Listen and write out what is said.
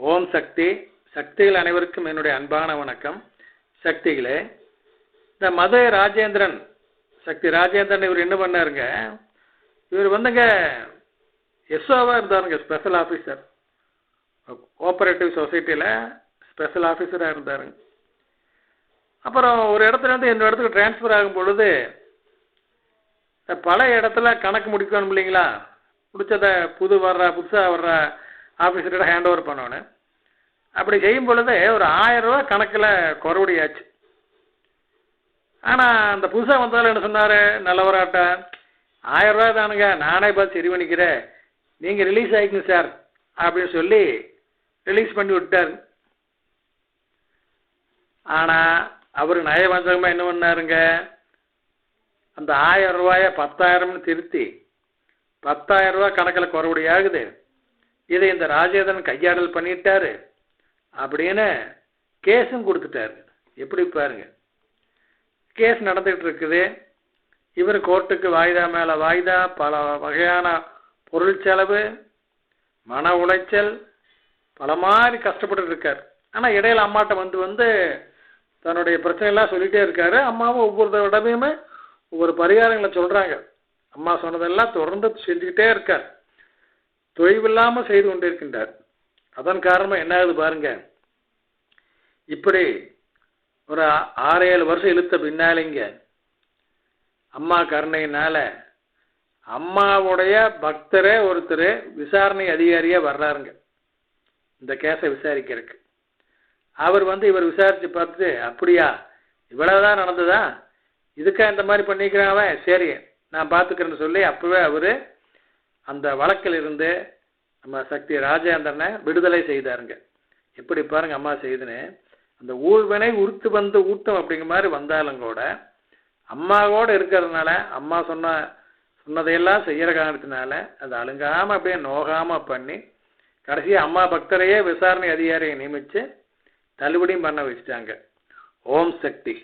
ஓம் சக்தி. சக்திகள் அனைவருக்கும் என்னுடைய அன்பான வணக்கம். சக்திகளே இந்த மத ராஜேந்திரன் சக்தி ராஜேந்திரன் இவர் என்ன பண்ணாருங்க? இவர் வந்துங்க எஸ்ஓவாக இருந்தாருங்க ஸ்பெஷல் ஆஃபீஸர் கோஆபரேட்டிவ் சொசைட்டியில் ஸ்பெஷல் ஆஃபீஸராக இருந்தாருங்க. அப்புறம் ஒரு இடத்துல இருந்து இன்னொரு இடத்துக்கு ட்ரான்ஸ்ஃபர் ஆகும் பொழுது பல பழைய இடத்துல கணக்கு முடிக்கணும் இல்லைங்களா? முடிச்சதை புது வர்ற புதுசாக வர்ற ஆஃபீஸர்கிட்ட ஹேண்ட் ஓவர் பண்ணணும் அப்படி செய்யும் பொழுது ஒரு ஆயிரம் ரூபா கணக்கில் குறவுடியாச்சு. ஆனால் அந்த புதுசாக வந்தாலும் என்ன சொன்னார்? நல்லவராட்ட. ஆயிரம் ரூபா தானுங்க நானே பார்த்து சரி பண்ணிக்கிறேன். நீங்கள் ரிலீஸ் ஆகிக்குங்க சார் அப்படின்னு சொல்லி ரிலீஸ் பண்ணி விட்டார். ஆனால் அவர் நயவஞ்சகமாக என்ன பண்ணாருங்க? அந்த ஆயிரம் ரூபாயை பத்தாயிரம்னு திருத்தி பத்தாயிரம் ரூபா கணக்கில் குறவுடி ஆகுது இதை இந்த ராஜேந்திரன் கையாடல் பண்ணிட்டாரு அப்படின்னு கேஸும் கொடுத்துட்டாரு. எப்படி பாருங்க. கேஸ் நடந்துகிட்டு இருக்குது. இவர் கோர்ட்டுக்கு வாய்தா மேலே வாய்தா பல வகையான பொருள் செலவு மன உளைச்சல் பல மாதிரி கஷ்டப்பட்டு இருக்கார். ஆனால் இடையில அம்மாட்ட வந்து வந்து தன்னுடைய பிரச்சனையெல்லாம் சொல்லிகிட்டே இருக்காரு. அம்மாவும் ஒவ்வொரு இடமையுமே ஒவ்வொரு பரிகாரங்களை சொல்கிறாங்க அம்மா சொன்னதெல்லாம் தொடர்ந்து செஞ்சுக்கிட்டே இருக்கார். தொய்வில்லாமல் செய்து கொண்டிருக்கின்றார். அதன் காரணமாக என்ன ஆகுது பாருங்க. இப்படி ஒரு ஆறு ஏழு வருஷம் இழுத்த பின்னாலேங்க அம்மா கருணையினால அம்மாவுடைய பக்தரே ஒருத்தர் விசாரணை அதிகாரியாக வர்றாருங்க. இந்த கேஸை விசாரிக்கிறதுக்கு. அவர் வந்து இவர் விசாரித்து பார்த்துட்டு அப்படியா? இவ்வளவுதான் நடந்ததா? இதுக்கா இந்த மாதிரி பண்ணிக்கிறான் சரி நான் பார்த்துக்கிறேன்னு சொல்லி அப்போவே அவர் அந்த வழக்கில் இருந்து நம்ம சக்தி ராஜேந்திரனை விடுதலை செய்தாருங்க. எப்படி பாருங்க அம்மா செய்துன்னு அந்த ஊழ்வினை உறுத்து வந்து ஊட்டம் அப்படிங்கிற மாதிரி வந்தாலும் கூட அம்மாவோடு இருக்கிறதுனால அம்மா சொன்ன சொன்னதையெல்லாம் செய்கிற காரணத்தினால அது அழுங்காமல் அப்படியே நோகாமல் பண்ணி கடைசியாக அம்மா பக்தரையே விசாரணை அதிகாரியை நியமித்து தள்ளுபடியும் பண்ண வச்சுட்டாங்க. ஓம் சக்தி.